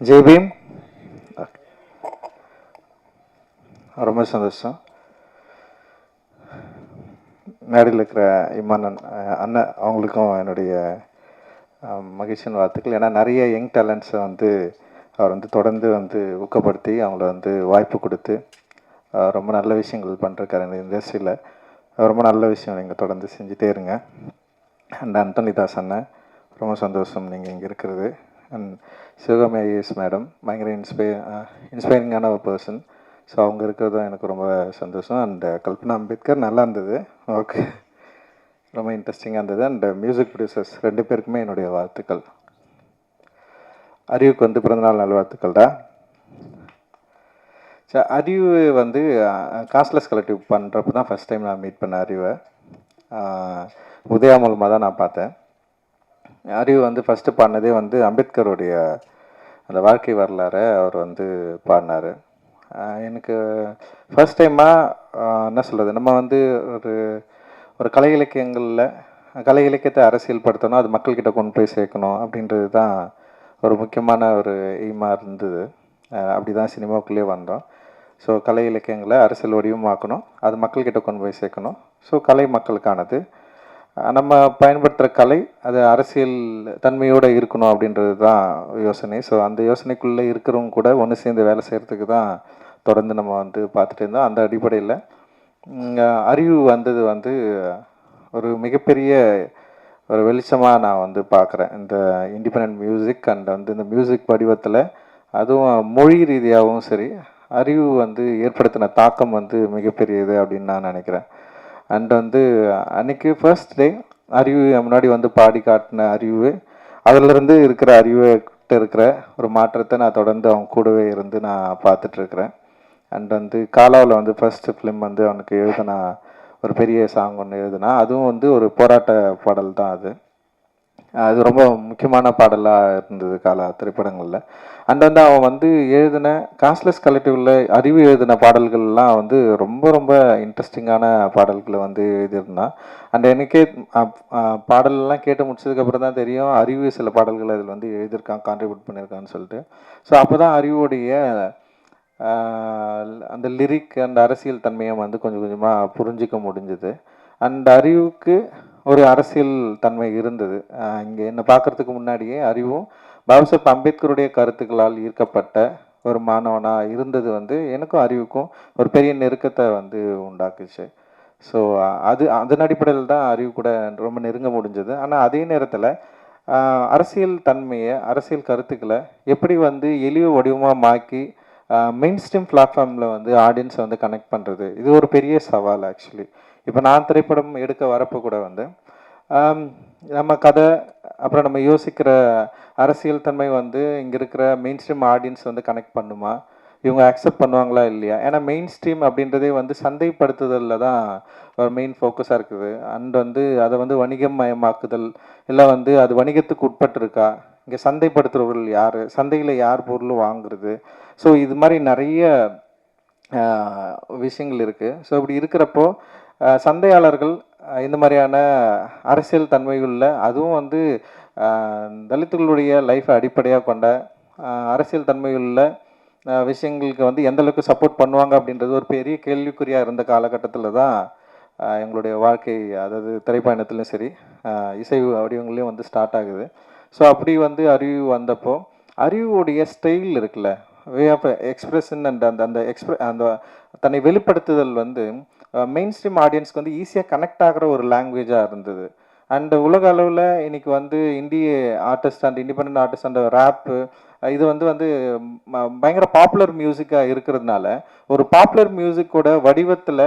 ஜெய் ரொம்ப சந்தோஷம். மேடையில் இருக்கிற இமானன் அண்ணன் அவங்களுக்கும் என்னுடைய மகிழ்ச்சியின் வாழ்த்துக்கள். ஏன்னா நிறைய யங் டேலண்ட்ஸை வந்து அவர் வந்து தொடர்ந்து வந்து ஊக்கப்படுத்தி அவங்கள வந்து வாய்ப்பு கொடுத்து ரொம்ப நல்ல விஷயங்கள் பண்ணிருக்காரு இந்த இண்டஸ்ட்ரியில் ரொம்ப நல்ல விஷயம் நீங்கள் தொடர்ந்து செஞ்சுட்டே இருங்க. அண்ட் அந்தோனி அண்ணன் ரொம்ப சந்தோஷம் நீங்கள் இங்கே இருக்கிறது. அண்ட் சிவகாமி ஐஏஎஸ் மேடம் பயங்கர இன்ஸ்பை இன்ஸ்பைரிங்கான ஒரு பர்சன் ஸோ அவங்க தான் எனக்கு ரொம்ப சந்தோஷம். அண்ட் கல்பனா அம்பேத்கர் நல்லா இருந்தது. ஓகே ரொம்ப இன்ட்ரெஸ்டிங்காக இருந்தது. அண்ட் மியூசிக் ப்ரொடியூசர்ஸ் ரெண்டு பேருக்குமே என்னுடைய வாழ்த்துக்கள். அறிவுக்கு வந்து பிறந்தநாள் நல்வாழ்த்துக்கள் தான் ஸோ அறிவு வந்து காஸ்ட்லெஸ் கலெக்டிவ் பண்ணுறப்ப தான் ஃபஸ்ட் டைம் நான் மீட் பண்ண அறிவை. உதயா மூலமாக தான் நான் பார்த்தேன். அறிவு வந்து ஃபஸ்ட்டு பாடினதே வந்து அம்பேத்கருடைய அந்த வாழ்க்கை வரலாறை அவர் வந்து பாடினார். எனக்கு ஃபஸ்ட் டைமாக என்ன சொல்கிறது நம்ம வந்து ஒரு ஒரு கலை இலக்கியங்களில் கலை இலக்கியத்தை அரசியல் படுத்தணும் அது மக்கள்கிட்ட கொண்டு போய் சேர்க்கணும் அப்படின்றது தான் ஒரு முக்கியமான ஒரு எய்மாக இருந்தது. அப்படி தான் சினிமாவுக்குள்ளேயே வந்தோம். ஸோ கலை இலக்கியங்களை அரசியல் வடிவமாக்கணும் அது மக்கள்கிட்ட கொண்டு போய் சேர்க்கணும். ஸோ கலை மக்களுக்கானது. நம்ம பயன்படுத்துகிற கலை அது அரசியல் தன்மையோடு இருக்கணும் அப்படின்றது தான் யோசனை. ஸோ அந்த யோசனைக்குள்ளே இருக்கிறவங்க கூட ஒன்று சேர்ந்து வேலை செய்கிறதுக்கு தான் தொடர்ந்து நம்ம வந்து பார்த்துட்டு இருந்தோம். அந்த அடிப்படையில் அறிவு வந்தது வந்து ஒரு மிகப்பெரிய ஒரு வெளிச்சமாக நான் வந்து பார்க்குறேன். இந்த இண்டிபெண்ட் மியூசிக் அண்ட் வந்து இந்த மியூசிக் வடிவத்தில் அதுவும் மொழி ரீதியாகவும் சரி அறிவு வந்து ஏற்படுத்தின தாக்கம் வந்து மிகப்பெரியது அப்படின்னு நான் நினைக்கிறேன். அண்ட் வந்து அன்னைக்கு ஃபர்ஸ்ட் டே அறிவு முன்னாடி வந்து பாடி காட்டின அறிவு அதிலிருந்து இருக்கிற அறிவுகிட்ட இருக்கிற ஒரு மாற்றத்தை நான் தொடர்ந்து அவங்க கூடவே இருந்து நான் பார்த்துட்ருக்குறேன். அண்ட் வந்து காலாவில் வந்து ஃபஸ்ட்டு ஃபிலிம் வந்து அவனுக்கு எழுதினா ஒரு பெரிய சாங் ஒன்று எழுதினா அதுவும் வந்து ஒரு போராட்ட பாடல் தான் அது. அது ரொம்ப முக்கியமான பாடலாக இருந்தது கால திரைப்படங்களில். அண்ட் வந்து அவன் வந்து எழுதின காஸ்ட்லெஸ் கலெக்டிவில் அறிவு எழுதின பாடல்கள்லாம் வந்து ரொம்ப ரொம்ப இன்ட்ரெஸ்டிங்கான பாடல்களை வந்து எழுதியிருந்தான். அண்ட் எனக்கே அப்- பாடலெல்லாம் கேட்டு முடிச்சதுக்கப்புறம் தான் தெரியும் அறிவு சில பாடல்கள் அதில் வந்து எழுதியிருக்கான் கான்ட்ரிபியூட் பண்ணியிருக்கான்னு சொல்லிட்டு. ஸோ அப்போ தான் அறிவுடைய அந்த லிரிக் அந்த அரசியல் தன்மையை வந்து கொஞ்சம் கொஞ்சமாக புரிஞ்சிக்க முடிஞ்சுது. அந்த அறிவுக்கு ஒரு அரசியல் தன்மை இருந்தது. இங்கே என்னை பார்க்கறதுக்கு முன்னாடியே அறிவும் பாபா பாபாசாஹிப் அம்பேத்கருடைய கருத்துக்களால் ஈர்க்கப்பட்ட ஒரு மாணவனாக இருந்தது வந்து எனக்கும் அறிவுக்கும் ஒரு பெரிய நெருக்கத்தை வந்து உண்டாக்குச்சு. ஸோ அது அதன் அடிப்படையில் தான் அறிவு கூட ரொம்ப நெருங்க முடிஞ்சது. ஆனால் அதே நேரத்தில் அரசியல் தன்மையை அரசியல் கருத்துக்களை எப்படி வந்து எளிய வடிவமாக மாக்கி மெயின் ஸ்ட்ரீம் பிளாட்ஃபார்மில் வந்து ஆடியன்ஸை வந்து கனெக்ட் பண்ணுறது இது ஒரு பெரிய சவால் ஆக்சுவலி இப்போ நான் திரைப்படம் எடுக்க வரப்போ கூட வந்து நம்ம கதை அப்புறம் நம்ம யோசிக்கிற அரசியல் தன்மை வந்து இங்கே இருக்கிற மெயின் ஸ்ட்ரீம் ஆடியன்ஸ் வந்து கனெக்ட் பண்ணுமா? இவங்க அக்செப்ட் பண்ணுவாங்களா இல்லையா? ஏன்னா மெயின் ஸ்ட்ரீம் அப்படின்றதே வந்து சந்தைப்படுத்துதலில் தான் ஒரு மெயின் ஃபோக்கஸாக இருக்குது. அண்ட் வந்து அதை வந்து வணிகம் மயமாக்குதல் இல்லை வந்து அது வணிகத்துக்கு உட்பட்டிருக்கா? இங்கே சந்தைப்படுத்துகிறவர்கள் யார்? சந்தையில் யார் பொருள் வாங்குறது? ஸோ இது மாதிரி நிறைய விஷயங்கள் இருக்குது ஸோ இப்படி இருக்கிறப்போ சந்தையாளர்கள் இந்த மாதிரியான அரசியல் தன்மைகளில் அதுவும் வந்து தலித்துகளுடைய லைஃப்பை அடிப்படையாக கொண்ட அரசியல் தன்மைகளில் விஷயங்களுக்கு வந்து எந்த அளவுக்கு சப்போர்ட் பண்ணுவாங்க அப்படின்றது ஒரு பெரிய கேள்விக்குறியாக இருந்த காலகட்டத்தில் தான் எங்களுடைய வாழ்க்கை அதாவது திரைப்பயணத்துலையும் சரி இசை வடிவங்களையும் வந்து ஸ்டார்ட் ஆகுது. ஸோ அப்படி வந்து அறிவு வந்தப்போ அறிவுடைய ஸ்டைல் இருக்குல்ல வே ஆஃப் எக்ஸ்பிரஷன் அண்ட் அந்த அந்த எக்ஸ்பிர அந்த தன்னை வெளிப்படுத்துதல் வந்து மெயின் ஸ்ட்ரீம் ஆடியன்ஸ்க்கு வந்து ஈஸியாக கனெக்ட் ஆகிற ஒரு லாங்குவேஜாக இருந்தது. அண்ட் உலக அளவில் இன்னைக்கு வந்து இந்திய artist and independent artist and rap இது வந்து வந்து பயங்கர பாப்புலர் மியூசிக்காக இருக்கிறதுனால ஒரு பாப்புலர் மியூசிக்கோட வடிவத்தில்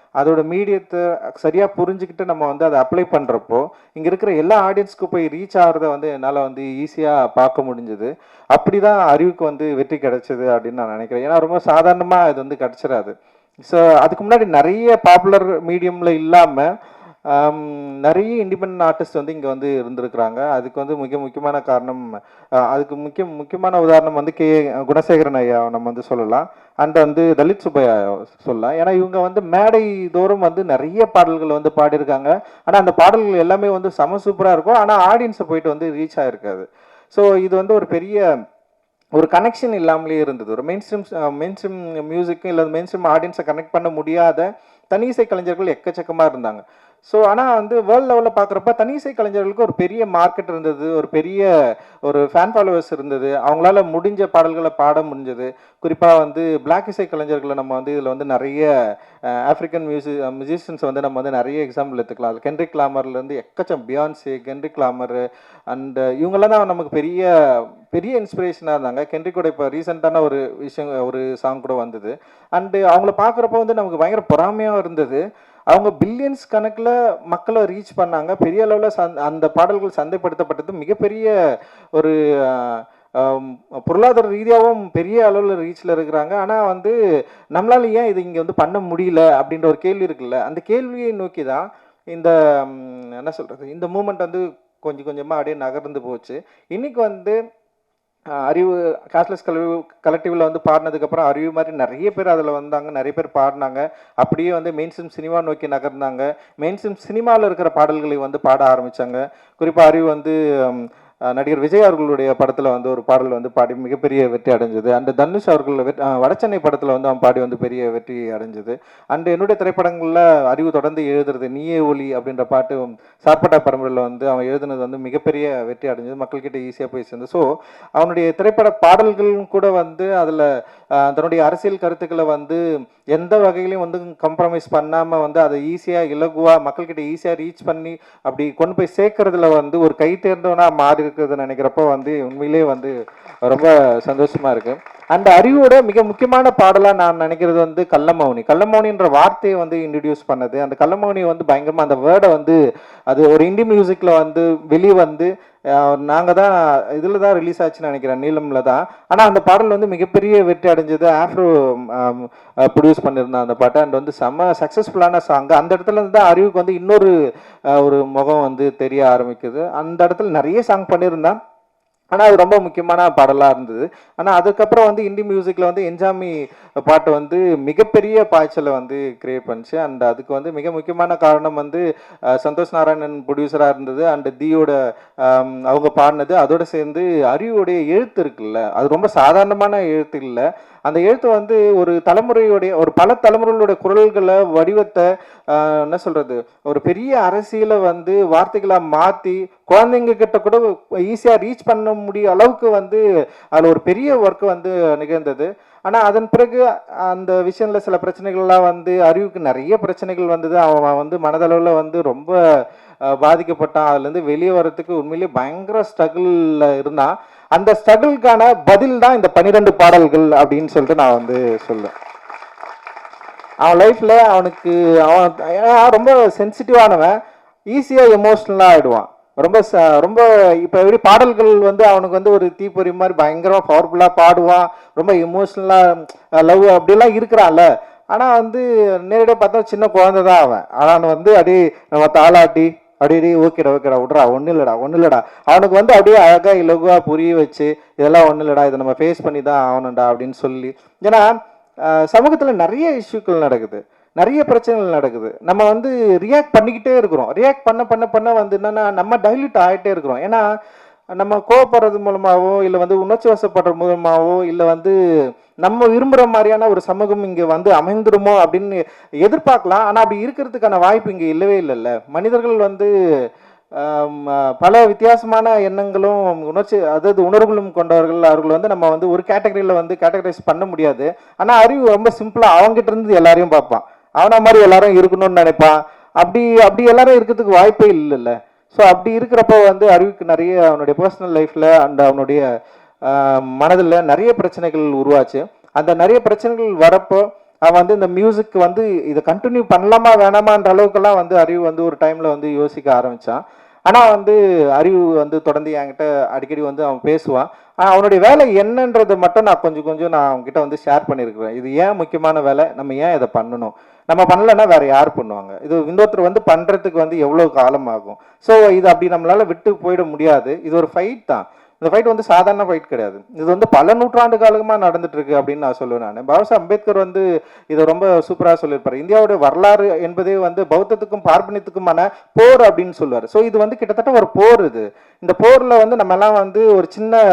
அதோட மீடியத்தை சரியாக புரிஞ்சுக்கிட்டு நம்ம வந்து அதை அப்ளை பண்ணுறப்போ இங்கே இருக்கிற எல்லா ஆடியன்ஸ்க்கு போய் ரீச் ஆகிறத வந்து என்னால் வந்து ஈஸியாக பார்க்க முடிஞ்சது. அப்படி தான் அறிவுக்கு வந்து வெற்றி கிடைச்சது அப்படின்னு நான் நினைக்கிறேன். ஏன்னா ரொம்ப சாதாரணமாக இது வந்து கிடச்சிடாது ஸோ அதுக்கு முன்னாடி நிறைய பாப்புலர் மீடியமில் இல்லாமல் நிறைய இண்டிபெண்ட் ஆர்டிஸ்ட் வந்து இங்கே வந்து இருந்திருக்கிறாங்க. அதுக்கு வந்து மிக முக்கியமான காரணம் அதுக்கு முக்கிய முக்கியமான உதாரணம் வந்து கே குணசேகரன் ஐயா நம்ம வந்து சொல்லலாம். அண்ட் வந்து தலித் சுப்பையா சொல்லலாம். ஏன்னா இவங்க வந்து மேடை தோறும் வந்து நிறைய பாடல்கள் வந்து பாடியிருக்காங்க. ஆனால் அந்த பாடல்கள் எல்லாமே வந்து செம சூப்பராக இருக்கும். ஆனால் ஆடியன்ஸை போயிட்டு வந்து ரீச் ஆகிருக்காது ஸோ இது வந்து ஒரு பெரிய ஒரு கனெக்ஷன் இல்லாமலே இருந்தது. ஒரு மெயின் ஸ்ட்ரீம் மெயின் ஸ்ட்ரீம் மியூசிக்கும் இல்லை மெயின் ஸ்ட்ரீம் ஆடியன்ஸை கனெக்ட் பண்ண முடியாத தனி இசை கலைஞர்கள் எக்கச்சக்கமாக இருந்தாங்க. ஸோ ஆனால் வந்து வேர்ல்ட் லெவலில் பார்க்குறப்ப தனி இசை கலைஞர்களுக்கு ஒரு பெரிய மார்க்கெட் இருந்தது ஒரு பெரிய ஒரு ஃபேன் ஃபாலோவர்ஸ் இருந்தது. அவங்களால முடிஞ்ச பாடல்களை பாட முடிஞ்சது. குறிப்பாக வந்து பிளாக் இசை கலைஞர்களை நம்ம வந்து இதில் வந்து நிறைய ஆஃப்ரிக்கன் மியூசி மியூசிஷியன்ஸ் வந்து நம்ம வந்து நிறைய எக்ஸாம்பிள் எடுத்துக்கலாம். அது கென்ரிக் கிளாமர்லேருந்து எக்கச்சம் பியான்ஸு கென்ரிக் கிளாமரு அண்ட் இவங்களாம் தான் நமக்கு பெரிய பெரிய இன்ஸ்பிரேஷனாக இருந்தாங்க. கென்ரிக்கோட இப்போ ரீசெண்டான ஒரு விஷயம் ஒரு சாங் கூட வந்தது. அண்டு அவங்கள பார்க்குறப்ப வந்து நமக்கு பயங்கர பொறாமையாக இருந்தது. அவங்க பில்லியன்ஸ் கணக்கில் மக்களை ரீச் பண்ணாங்க. பெரிய அளவில் சந் அந்த பாடல்கள் சந்தைப்படுத்தப்பட்டது. மிகப்பெரிய ஒரு பொருளாதார ரீதியாகவும் பெரிய அளவில் ரீச்சில் இருக்கிறாங்க. ஆனால் வந்து நம்மளால ஏன் இது இங்கே வந்து பண்ண முடியல அப்படின்ற ஒரு கேள்வி இருக்குல்ல? அந்த கேள்வியை நோக்கி தான் இந்த என்ன சொல்கிறது இந்த மூமெண்ட் வந்து கொஞ்சம் கொஞ்சமாக அப்படியே நகர்ந்து போச்சு. இன்றைக்கி வந்து அறிவு கேஷ்லெஸ் கல்வி கலெக்டிவில் வந்து பாடினதுக்கப்புறம் அறிவு மாதிரி நிறைய பேர் அதில் வந்தாங்க நிறைய பேர் பாடினாங்க. அப்படியே வந்து மெயின் ஸ்ட்ரீம் சினிமா நோக்கி நகர்ந்தாங்க. மெயின் ஸ்ட்ரீம் சினிமாவில் இருக்கிற பாடல்களை வந்து பாட ஆரம்பித்தாங்க குறிப்பாக அறிவு வந்து நடிகர் விஜய் அவர்களுடைய படத்தில் வந்து ஒரு பாடல் வந்து பாடி மிகப்பெரிய வெற்றி அடைஞ்சது. அண்டு தனுஷ் அவர்கள் வெட்- அஹ், படத்தில் வந்து அவன் பாடி வந்து பெரிய வெற்றி அடைஞ்சது. அண்டு என்னுடைய திரைப்படங்களில் அறிவு தொடர்ந்து எழுதுறது நீயே ஒலி அப்படின்ற பாட்டு சார்பட்டா பரம்பரையில் வந்து அவன் எழுதுனது வந்து மிகப்பெரிய வெற்றி அடைஞ்சது. மக்கள்கிட்ட ஈஸியாக போய் சேர்ந்து ஸோ அவனுடைய திரைப்பட பாடல்களும் கூட வந்து அதில் தன்னுடைய அரசியல் கருத்துக்களை வந்து எந்த வகையிலையும் வந்து கம்ப்ரமைஸ் பண்ணாமல் வந்து அதை ஈஸியாக இலகுவாக மக்கள்கிட்ட ஈஸியாக ரீச் பண்ணி அப்படி கொண்டு போய் சேர்க்கறதுல வந்து ஒரு கை தேர்ந்தவனாக மாறி இருக்கிறது நினைக்கிறப்போ வந்து உண்மையிலே வந்து ரொம்ப சந்தோஷமாக இருக்குது அந்த அறிவோட மிக முக்கியமான பாடலாக நான் நினைக்கிறது வந்து கள்ளமௌனி. கள்ளமௌனின்ற வார்த்தையை வந்து இன்ட்ரடியூஸ் பண்ணது. அந்த கள்ளமௌனி வந்து பயங்கரமாக அந்த வேர்டை வந்து அது ஒரு இந்தி மியூசிக்கில் வந்து வெளியே வந்து நாங்கள் தான் இதில் தான் ரிலீஸ் ஆச்சுன்னு நினைக்கிறேன் நீளமில் தான். ஆனால் அந்த பாடல் வந்து மிகப்பெரிய வெற்றி அடைஞ்சது ஆஃப்ரோ ப்ரொடியூஸ் பண்ணியிருந்தான் அந்த பாட்டை. அண்ட் வந்து செம்ம சக்ஸஸ்ஃபுல்லான சாங் அந்த இடத்துல இருந்து தான் அறிவுக்கு வந்து இன்னொரு ஒரு முகம் வந்து தெரிய ஆரம்பிக்குது. அந்த இடத்துல நிறைய சாங் பண்ணியிருந்தான். ஆனால் அது ரொம்ப முக்கியமான பாடலாக இருந்தது. ஆனால் அதுக்கப்புறம் வந்து இந்தி மியூசிக்கில் வந்து என்ஜாமி பாட்டு வந்து மிகப்பெரிய பாய்ச்சலை வந்து கிரியேட் பண்ணுச்சு. அண்ட் அதுக்கு வந்து மிக முக்கியமான காரணம் வந்து சந்தோஷ் நாராயணன் ப்ரொடியூசராக இருந்தது. அண்ட் தீயோட அவங்க பாடினது. அதோட சேர்ந்து அறிவுடைய எழுத்து இருக்குல்ல அது ரொம்ப சாதாரணமான எழுத்து இல்லை. அந்த எழுத்து வந்து ஒரு தலைமுறையுடைய ஒரு பல தலைமுறைகளுடைய குரல்களை வடிவத்தை என்ன சொல்றது ஒரு பெரிய அரசியலை வந்து வார்த்தைகளாக மாற்றி குழந்தைங்க கிட்ட கூட ஈஸியாக ரீச் பண்ண முடிய அளவுக்கு வந்து அதில் ஒரு பெரிய ஒர்க் வந்து நிகழ்ந்தது. ஆனால் அதன் பிறகு அந்த விஷயத்தில் சில பிரச்சனைகள்லாம் வந்து அறிவுக்கு நிறைய பிரச்சனைகள் வந்தது. அவன் வந்து மனதளவில் வந்து ரொம்ப பாதிக்கப்பட்டான். அதுலேருந்து வெளியே வர்றதுக்கு உண்மையிலேயே பயங்கர ஸ்ட்ரகிளில் இருந்தான். அந்த ஸ்ட்ரகிள்கான பதில் தான் இந்த பன்னிரெண்டு பாடல்கள் அப்படின்னு சொல்லிட்டு நான் வந்து சொல்லுவேன் அவன் லைஃப்பில் அவனுக்கு அவன் ஏன்னா ரொம்ப சென்சிட்டிவானவன். ஈஸியாக எமோஷ்னலாக ஆகிடுவான் ரொம்ப ச ரொம்ப இப்போ எப்படி பாடல்கள் வந்து அவனுக்கு வந்து ஒரு தீப்பொறி மாதிரி பயங்கரமாக பவர்ஃபுல்லாக பாடுவான். ரொம்ப எமோஷ்னலாக லவ் அப்படிலாம் இருக்கிறான்ல. ஆனால் வந்து நேரடியாக பார்த்தா சின்ன குழந்தை தான் அவன். ஆனால் வந்து அப்படியே நம்ம தாளாட்டி அப்படியே ஓகேடா ஓகேடா விட்றா ஒன்றும் இல்லைடா ஒன்றும் இல்லைடா. அவனுக்கு வந்து அப்படியே அழகாக இலகுவாக புரிய வச்சு இதெல்லாம் ஒன்றும் இல்லைடா இதை நம்ம ஃபேஸ் பண்ணி தான் ஆகணும்டா அப்படின்னு சொல்லி. ஏன்னா சமூகத்தில் நிறைய இஷ்யூக்கள் நடக்குது. நிறைய பிரச்சனைகள் நடக்குது. நம்ம வந்து ரியாக்ட் பண்ணிக்கிட்டே இருக்கிறோம். ரியாக்ட் பண்ண பண்ண பண்ண வந்து என்னன்னா நம்ம டைல்யூட் ஆகிட்டே இருக்கிறோம். ஏன்னா நம்ம கோவப்படுறது மூலமாகவோ இல்லை வந்து உணர்ச்சி வசப்படுற மூலமாகவோ இல்லை வந்து நம்ம விரும்புகிற மாதிரியான ஒரு சமூகம் இங்கே வந்து அமைந்துடுமோ அப்படின்னு எதிர்பார்க்கலாம். ஆனால் அப்படி இருக்கிறதுக்கான வாய்ப்பு இங்கே இல்லவே இல்லைல்ல. மனிதர்கள் வந்து பல வித்தியாசமான எண்ணங்களும் உணர்ச்சி அதாவது உணர்வுகளும் கொண்டவர்கள். அவர்கள் வந்து நம்ம வந்து ஒரு கேட்டகரியில் வந்து கேட்டகரைஸ் பண்ண முடியாது. ஆனால் அறிவு ரொம்ப சிம்பிளாக அவங்ககிட்ட இருந்து எல்லாரையும் பார்ப்பான். அவனை மாதிரி எல்லாரும் இருக்கணும்னு நினைப்பான். அப்படி அப்படி எல்லாரும் இருக்கிறதுக்கு வாய்ப்பே இல்லைல்ல. ஸோ அப்படி இருக்கிறப்போ வந்து அறிவுக்கு நிறைய அவனுடைய பர்சனல் லைஃப்பில் அண்ட் அவனுடைய மனதில் நிறைய பிரச்சனைகள் உருவாச்சு. அந்த நிறைய பிரச்சனைகள் வரப்போ அவன் வந்து இந்த மியூசிக் வந்து இதை கண்டினியூ பண்ணலாமா வேணாமான்ற அளவுக்கெல்லாம் வந்து அறிவு வந்து ஒரு டைமில் வந்து யோசிக்க ஆரம்பித்தான் ஆனால் வந்து அறிவு வந்து தொடர்ந்து என்கிட்ட அடிக்கடி வந்து அவன் பேசுவான். அவனுடைய வேலை என்னன்றது மட்டும் நான் கொஞ்சம் கொஞ்சம் நான் அவங்ககிட்ட வந்து ஷேர் பண்ணியிருக்கிறேன் இது ஏன் முக்கியமான வேலை? நம்ம ஏன் இதை பண்ணணும்? நம்ம பண்ணலைன்னா வேற யார் பண்ணுவாங்க? இது இன்னொருத்தர் வந்து பண்ணுறதுக்கு வந்து எவ்வளோ காலம் ஆகும்? ஸோ இது அப்படி நம்மளால் விட்டு போயிட முடியாது. இது ஒரு ஃபைட் தான். இந்த ஃபைட் வந்து சாதாரண ஃபைட் கிடையாது. இது வந்து பல நூற்றாண்டு காலமாக நடந்துட்டு இருக்கு அப்படின்னு நான் சொல்லுவேன் நான். பாபா அம்பேத்கர் வந்து இதை ரொம்ப சூப்பராக சொல்லியிருப்பாரு. இந்தியாவுடைய வரலாறு என்பதே வந்து பௌத்தத்துக்கும் பார்ப்பனியத்துக்குமான போர் அப்படின்னு சொல்லுவார். ஸோ இது வந்து கிட்டத்தட்ட ஒரு போர் இது. இந்த போரில் வந்து நம்ம எல்லாம் வந்து ஒரு சின்ன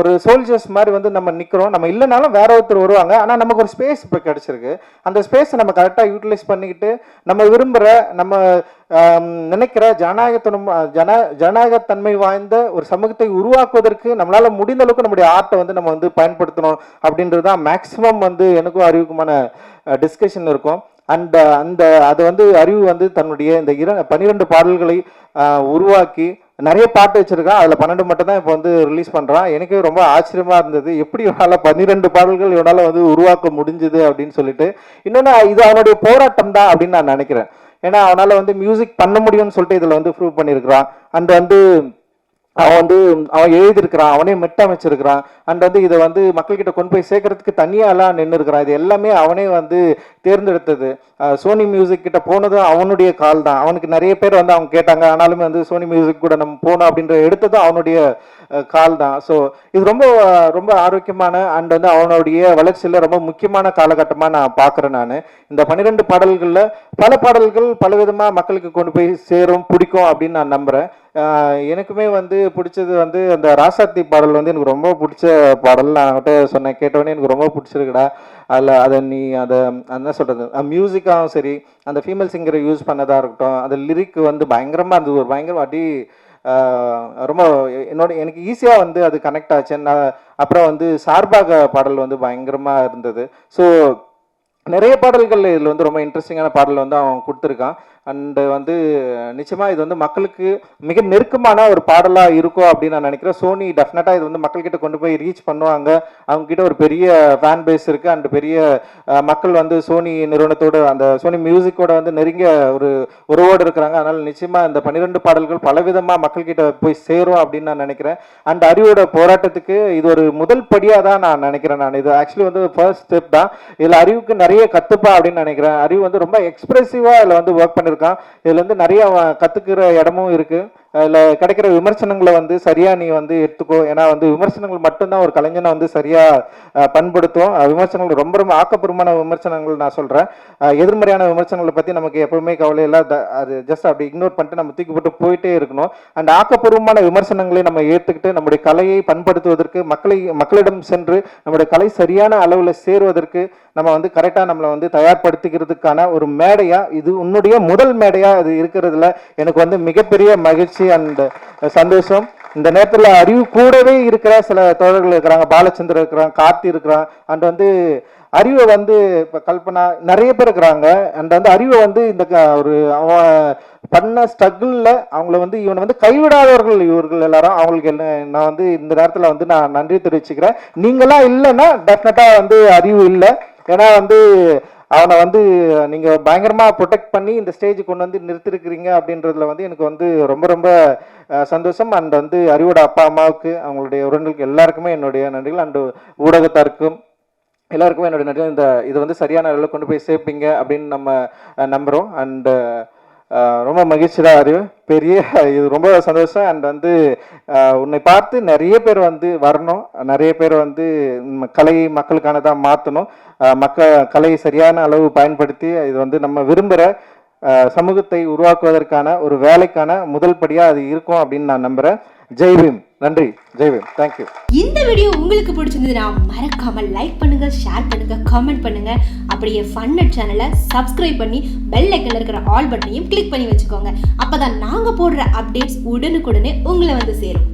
ஒரு சோல்ஜர்ஸ் மாதிரி வந்து நம்ம நிற்கிறோம் நம்ம இல்லைனாலும் வேற ஒருத்தர் வருவாங்க. ஆனால் நமக்கு ஒரு ஸ்பேஸ் இப்போ கிடச்சிருக்கு. அந்த ஸ்பேஸை நம்ம கரெக்டாக யூட்டிலைஸ் பண்ணிக்கிட்டு நம்ம விரும்புகிற நம்ம நினைக்கிற ஜனநாயகத்தனம் ஜன ஜனநாயகத்தன்மை வாய்ந்த ஒரு சமூகத்தை உருவாக்குவதற்கு நம்மளால முடிந்த அளவுக்கு நம்முடைய ஆர்ட்டை வந்து நம்ம வந்து பயன்படுத்தணும் அப்படின்றது தான் மேக்சிமம் வந்து எனக்கும் அறிவுக்குமான டிஸ்கஷன் இருக்கும். அண்ட் அந்த அது வந்து அறிவு வந்து தன்னுடைய இந்த இர பன்னிரெண்டு பாடல்களை உருவாக்கி நிறைய பாட்டு வச்சிருக்கான். அதில் பன்னெண்டு மட்டும் தான் இப்போ வந்து ரிலீஸ் பண்ணுறான் எனக்கே ரொம்ப ஆச்சரியமாக இருந்தது. எப்படி இவனால் பன்னிரெண்டு பாடல்கள் இவனால் வந்து உருவாக்க முடிஞ்சுது அப்படின்னு சொல்லிட்டு. இன்னொன்று இது அவனுடைய போராட்டம் தான் அப்படின்னு நான் நினைக்கிறேன். ஏன்னா அவனால் வந்து மியூசிக் பண்ண முடியும்னு சொல்லிட்டு இதில் வந்து ப்ரூவ் பண்ணியிருக்கிறான் அண்ட் வந்து அவன் வந்து அவன் எழுதியிருக்கிறான் அவனே மெட்டமைச்சிருக்கிறான் அண்ட் வந்து இதை வந்து மக்கள்கிட்ட கொண்டு போய் சேர்க்கறதுக்கு தனியாலாம் நின்று இருக்கிறான் இது எல்லாமே அவனே வந்து தேர்ந்தெடுத்தது. சோனி மியூசிக் கிட்ட போனதும் அவனுடைய கால் தான். அவனுக்கு நிறைய பேர் வந்து அவங்க கேட்டாங்க ஆனாலுமே வந்து சோனி மியூசிக் கூட நம்ம போனோம் அப்படின்ற எடுத்ததும் அவனுடைய கால் தான். ஸோ இது ரொம்ப ரொம்ப ஆரோக்கியமான அண்ட் வந்து அவனுடைய வளர்ச்சியில் ரொம்ப முக்கியமான காலகட்டமாக நான் பார்க்குறேன் நான். இந்த பன்னிரெண்டு பாடல்களில் பல பாடல்கள் பலவிதமாக மக்களுக்கு கொண்டு போய் சேரும் பிடிக்கும் அப்படின்னு நான் நம்புகிறேன் எனக்குமே வந்து பிடிச்சது வந்து அந்த ராசாத்தி பாடல் வந்து எனக்கு ரொம்ப பிடிச்ச பாடல். நான் அவங்ககிட்ட சொன்னேன் கேட்டவொடனே எனக்கு ரொம்ப பிடிச்சிருக்குடா. அதில் அதை நீ அதை என்ன சொல்கிறது மியூசிக்காகவும் சரி அந்த ஃபீமேல் சிங்கரை யூஸ் பண்ணதாக இருக்கட்டும் அந்த லிரிக் வந்து பயங்கரமாக இருந்தது. ஒரு பயங்கர அடி ரொம்ப என்னோட எனக்கு ஈஸியாக வந்து அது கனெக்ட் ஆச்சு. நான் அப்புறம் வந்து சார்பாக பாடல் வந்து பயங்கரமாக இருந்தது. ஸோ நிறைய பாடல்கள் இதில் வந்து ரொம்ப இன்ட்ரெஸ்டிங்கான பாடல் வந்து அவன் கொடுத்துருக்கான். அண்டு வந்து நிச்சயமாக இது வந்து மக்களுக்கு மிக நெருக்கமான ஒரு பாடலாக இருக்கும் அப்படின்னு நான் நினைக்கிறேன். சோனி டெஃபினட்டாக இது வந்து மக்கள்கிட்ட கொண்டு போய் ரீச் பண்ணுவாங்க. அவங்ககிட்ட ஒரு பெரிய ஃபேன் பேஸ் இருக்குது அண்டு பெரிய மக்கள் வந்து சோனி நிறுவனத்தோட அந்த சோனி மியூசிக்கோட வந்து நெருங்கிய ஒரு உறவோடு இருக்கிறாங்க. அதனால் நிச்சயமாக இந்த பன்னிரெண்டு பாடல்கள் பலவிதமாக மக்கள்கிட்ட போய் சேரும் அப்படின்னு நான் நினைக்கிறேன். அண்ட் அறிவோட போராட்டத்துக்கு இது ஒரு முதல் படியாக தான் நான் நினைக்கிறேன் நான். இது ஆக்சுவலி வந்து ஃபர்ஸ்ட் ஸ்டெப் தான். இதில் அறிவுக்கு நிறைய கற்றுப்பா அப்படின்னு நினைக்கிறேன். அறிவு வந்து ரொம்ப எக்ஸ்பிரசிவாக இதில் வந்து ஒர்க் பண்ணி இருக்கான் இதுலேருந்து நிறைய கற்றுக்கிற இடமும் இருக்குது அதில் கிடைக்கிற விமர்சனங்களை வந்து சரியாக நீ வந்து எடுத்துக்கோ. ஏன்னா வந்து விமர்சனங்கள் மட்டும்தான் ஒரு கலைஞனை வந்து சரியாக பண்படுத்தும். விமர்சனங்கள் ரொம்ப ரொம்ப ஆக்கப்பூர்வமான விமர்சனங்கள் நான் சொல்கிறேன் எதிர்மறையான விமர்சனங்களை பற்றி நமக்கு எப்பவுமே கவலை இல்லை. அது ஜஸ்ட் அப்படி இக்னோர் பண்ணிட்டு நம்ம தூக்கி போட்டு போயிட்டே இருக்கணும். அண்ட் ஆக்கப்பூர்வமான விமர்சனங்களை நம்ம ஏற்றுக்கிட்டு நம்முடைய கலையை பண்படுத்துவதற்கு மக்களை மக்களிடம் சென்று நம்முடைய கலை சரியான அளவில் சேருவதற்கு நம்ம வந்து கரெக்டாக நம்மளை வந்து தயார்படுத்திக்கிறதுக்கான ஒரு மேடையாக இது உன்னுடைய முதல் மேடையாக இது இருக்கிறதுல எனக்கு வந்து மிகப்பெரிய மகிழ்ச்சி அண்ட் சந்தோஷம். இந்த நேரத்தில் அறிவு கூடவே இருக்கிற சில தோழர்கள் இருக்கிறாங்க. பாலச்சந்தர் இருக்கிறாங்க கார்த்தி இருக்கிறான். அண்ட் வந்து அறிவை வந்து இப்போ கல்பனா நிறைய பேர் இருக்கிறாங்க. அண்ட் வந்து அறிவை வந்து இந்த க- ஒரு அவன் பண்ண ஸ்ட்ரகிளில் அவங்கள வந்து இவனை வந்து கைவிடாதவர்கள் இவர்கள் எல்லாரும். அவங்களுக்கு என்ன நான் வந்து இந்த நேரத்தில் வந்து நான் நன்றி தெரிவிச்சுக்கிறேன். நீங்களாம் இல்லைன்னா டெஃபினட்டாக வந்து அறிவு இல்லை. ஏன்னா வந்து அவனை வந்து நீங்கள் பயங்கரமாக ப்ரொடெக்ட் பண்ணி இந்த ஸ்டேஜ் கொண்டு வந்து நிறுத்திருக்கிறீங்க அப்படின்றதுல வந்து எனக்கு வந்து ரொம்ப ரொம்ப சந்தோஷம். அண்ட் வந்து அறிவோட அப்பா அம்மாவுக்கு அவங்களுடைய உறவுகளுக்கு எல்லாருக்குமே என்னுடைய நன்றிகள். அண்டு ஊடகத்தாருக்கும் எல்லாருக்குமே என்னுடைய நன்றி இந்த இது வந்து சரியான அளவில் கொண்டு போய் சேர்ப்பீங்க அப்படின்னு நம்ம நம்புகிறோம் அண்டு ரொம்ப மகிழ்ச்சி தான் அறிவு. பெரிய இது ரொம்ப சந்தோஷம். அண்ட் வந்து உன்னை பார்த்து நிறைய பேர் வந்து வரணும். நிறைய பேர் வந்து கலை கலையை மக்களுக்கானதாக மாற்றணும் மக்க கலையை சரியான அளவு பயன்படுத்தி இது வந்து நம்ம விரும்புகிற சமூகத்தை உருவாக்குவதற்கான ஒரு வேலைக்கான முதல் படியாக அது இருக்கும் அப்படின்னு நான் நம்புகிறேன் ஜெய்பீம் நன்றி. ஜெய்பீம் தேங்க்யூ இந்த வீடியோ உங்களுக்கு பிடிச்சிருந்ததுன்னா மறக்காம லைக் பண்ணுங்க ஷேர் பண்ணுங்க காமெண்ட் பண்ணுங்க. அப்படியே ஃபன்னட் சேனலை சப்ஸ்கிரைப் பண்ணி பெல் ஐக்கன்ல இருக்கிற ஆல் பட்டனையும் கிளிக் பண்ணி வச்சுக்கோங்க. அப்பதான் நாங்க போடுற அப்டேட்ஸ் உடனுக்குடனே உங்களை வந்து சேரும்.